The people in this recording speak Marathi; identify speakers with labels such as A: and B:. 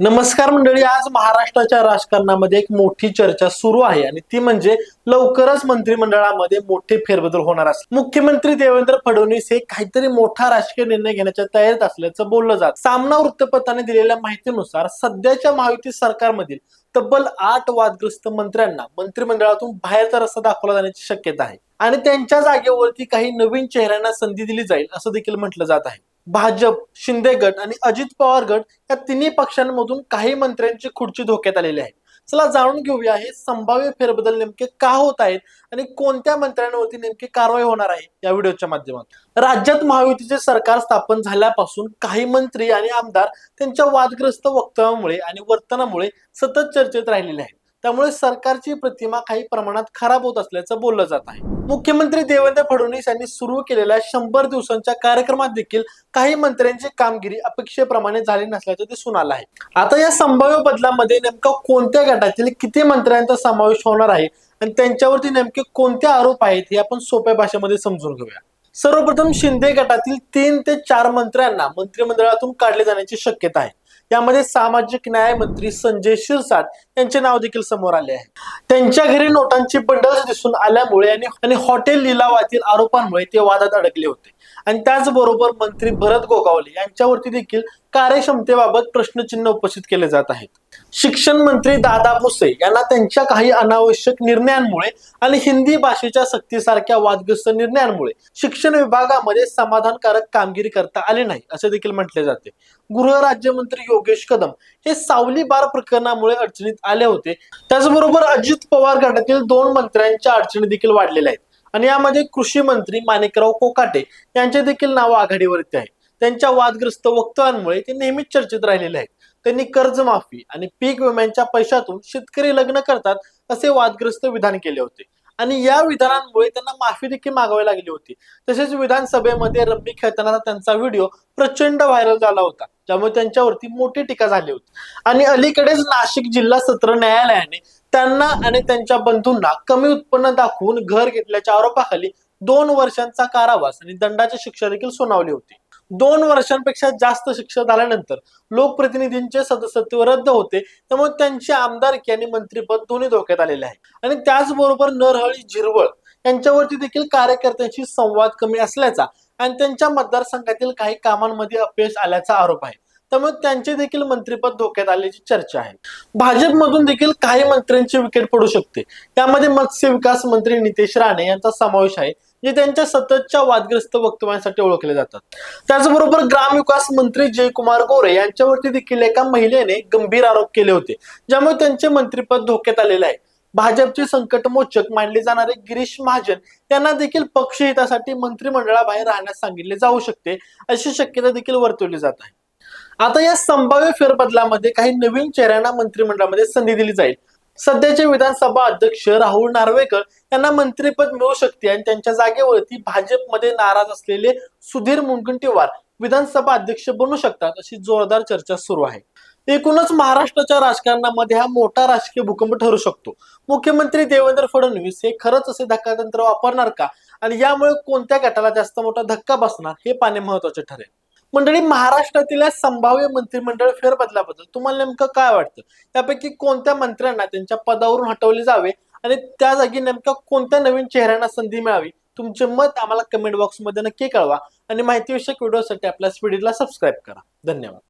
A: नमस्कार मंडळी आज महाराष्ट्राच्या राजकारणामध्ये एक मोठी चर्चा सुरू आहे आणि ती म्हणजे लवकरच मंत्रिमंडळामध्ये मोठे फेरबदल होणार असले. मुख्यमंत्री देवेंद्र फडणवीस हे काहीतरी मोठा राजकीय निर्णय घेण्याच्या तयारीत असल्याचं बोललं जात. सामना वृत्तपत्राने दिलेल्या माहितीनुसार सध्याच्या महायुती सरकारमधील तब्बल आठ वादग्रस्त मंत्र्यांना मंत्रिमंडळातून बाहेरचा रस्ता दाखवला जाण्याची शक्यता आहे आणि त्यांच्या जागेवरती काही नवीन चेहऱ्यांना संधी दिली जाईल असं देखील म्हटलं जात आहे. भाजप शिंदे गट आणि अजित पवार गट या तिन्ही पक्षांमधून काही मंत्र्यांची खुर्ची धोक्यात आलेली आहे. चला जाणून घेऊया हे संभाव्य फेरबदल नेमके का होत आहेत आणि कोणत्या मंत्र्यांवरती नेमकी कारवाई होणार आहे या व्हिडिओच्या माध्यमातून? राज्यात महायुतीचे सरकार स्थापन झाल्यापासून काही मंत्री आणि आमदार त्यांच्या वादग्रस्त वक्तव्यामुळे आणि वर्तनामुळे सतत चर्चेत राहिलेले आहेत. त्यामुळे सरकारची प्रतिमा काही प्रमाणात खराब होत असल्याचं बोललं जात आहे. मुख्यमंत्री देवेंद्र फडणवीस यांनी सुरू केलेल्या शंभर दिवसांच्या कार्यक्रमात देखील काही मंत्र्यांची कामगिरी अपेक्षेप्रमाणे झाली नसल्याचं दिसून आलं आहे. आता या संभाव्य बदलामध्ये नेमका कोणत्या गटातील किती मंत्र्यांचा समावेश होणार आहे आणि त्यांच्यावरती नेमके कोणते आरोप आहेत हे आपण सोप्या भाषेमध्ये समजून घेऊया. सर्वप्रथम शिंदे गटातील तीन ते चार मंत्र्यांना मंत्रिमंडळातून काढले जाण्याची शक्यता आहे. यामध्ये सामाजिक न्याय मंत्री संजय शिरसाट यांचे नाव देखील समोर आले आहे. त्यांच्या घरी नोटांची बंडल्स दिसून आल्यामुळे आणि हॉटेल लिलावातील आरोपांमुळे ते वादात अडकले होते. आणि त्याचबरोबर मंत्री भरत गोगावले यांच्यावरती देखील कार्यक्षमतेबाबत प्रश्नचिन्ह उपस्थित केले जात आहेत. शिक्षण मंत्री दादा भुसे यांना त्यांच्या काही अनावश्यक निर्णयांमुळे आणि हिंदी भाषेच्या सक्तीसारख्या वादग्रस्त निर्णयांमुळे शिक्षण विभागामध्ये समाधानकारक कामगिरी करता आली नाही असे देखील म्हटले जाते. गृह राज्यमंत्री योगेश कदम हे सावली बार प्रकरणामुळे अडचणीत आले होते. त्याचबरोबर अजित पवार गटातील दोन मंत्र्यांच्या अडचणी देखील वाढलेल्या आहेत. आणि यामध्ये कृषी मंत्री माणिकराव कोकाटे यांचे देखील नाव आघाडीवरती आहे त्यांच्या वादग्रस्त वक्तव्यांमुळे ते नेहमीच चर्चेत राहिलेले आहेत. त्यांनी कर्जमाफी आणि पीक विम्यांच्या पैशातून शेतकरी लग्न करतात असे वादग्रस्त विधान केले होते. आणि या विधानांमुळे त्यांना माफी देखील मागावी लागली होती. तसेच विधानसभेमध्ये रब्बी खेळताना त्यांचा व्हिडिओ प्रचंड व्हायरल झाला होता. त्यामुळे त्यांच्यावरती मोठी टीका झाली होती. आणि अलीकडेच नाशिक जिल्हा सत्र न्यायालयाने त्यांना आणि त्यांच्या बंधूंना कमी उत्पन्न दाखवून घर घेतल्याच्या आरोपाखाली दोन वर्षांचा कारावास आणि दंडाची शिक्षा देखील सुनावली होती. दोन वर्षांपेक्षा जास्त शिक्षा झाल्यानंतर लोकप्रतिनिधींचे सदस्यत्व रद्द होते. त्यामुळे त्यांचे आमदारकी आणि मंत्रीपद दोन्ही धोक्यात आलेले आहे. आणि त्याचबरोबर नरहळी झिरवळ यांच्यावरती देखील कार्यकर्त्यांशी संवाद कमी असल्याचा आणि त्यांच्या मतदारसंघातील काही कामांमध्ये अपयश आल्याचा आरोप आहे. त्यामुळे त्यांचे देखील मंत्रीपद धोक्यात आल्याची चर्चा आहे. भाजपमधून देखील काही मंत्र्यांची विकेट पडू शकते. त्यामध्ये मत्स्य विकास मंत्री नितेश राणे यांचा समावेश आहे जे त्यांच्या सततच्या वादग्रस्त वक्तव्यांसाठी ओळखले जातात. त्याचबरोबर ग्रामविकास मंत्री जयकुमार गोरे यांच्यावरती देखील एका महिलेने गंभीर आरोप केले होते ज्यामुळे त्यांचे मंत्रीपद धोक्यात आलेले आहे. भाजपचे संकटमोचक मानले जाणारे गिरीश महाजन यांना देखील पक्षहितासाठी मंत्रिमंडळाबाहेर राहण्यास सांगितले जाऊ शकते अशी शक्यता देखील वर्तवली जात आहे. आता या संभाव्य फेरबदलामध्ये काही नवीन चेहऱ्यांना मंत्रिमंडळामध्ये संधी दिली जाईल. सध्याचे विधानसभा अध्यक्ष राहुल नार्वेकर यांना मंत्रिपद मिळू शकते आणि त्यांच्या जागेवरती भाजपमध्ये नाराज असलेले सुधीर मुनगंटीवार विधानसभा अध्यक्ष बनू शकतात अशी जोरदार चर्चा सुरू आहे. एकूणच महाराष्ट्राच्या राजकारणामध्ये हा मोठा राजकीय भूकंप ठरू शकतो. मुख्यमंत्री देवेंद्र फडणवीस हे खरंच असे धक्कातंत्र वापरणार का? आणि यामुळे कोणत्या गटाला जास्त मोठा धक्का बसणार हे पाहणे महत्त्वाचे ठरेल. मंडळी महाराष्ट्रातील या संभाव्य मंत्रिमंडळ फेरबदलाबद्दल तुम्हाला नेमकं काय वाटतं? त्यापैकी कोणत्या मंत्र्यांना त्यांच्या पदावरून हटवले जावे? आणि त्या जागी नेमक्या कोणत्या नवीन चेहऱ्यांना संधी मिळावी? तुमचे मत आम्हाला कमेंट बॉक्समध्ये नक्की कळवा. आणि माहितीविषयक व्हिडिओसाठी आपल्या स्पीडला सबस्क्राईब करा. धन्यवाद.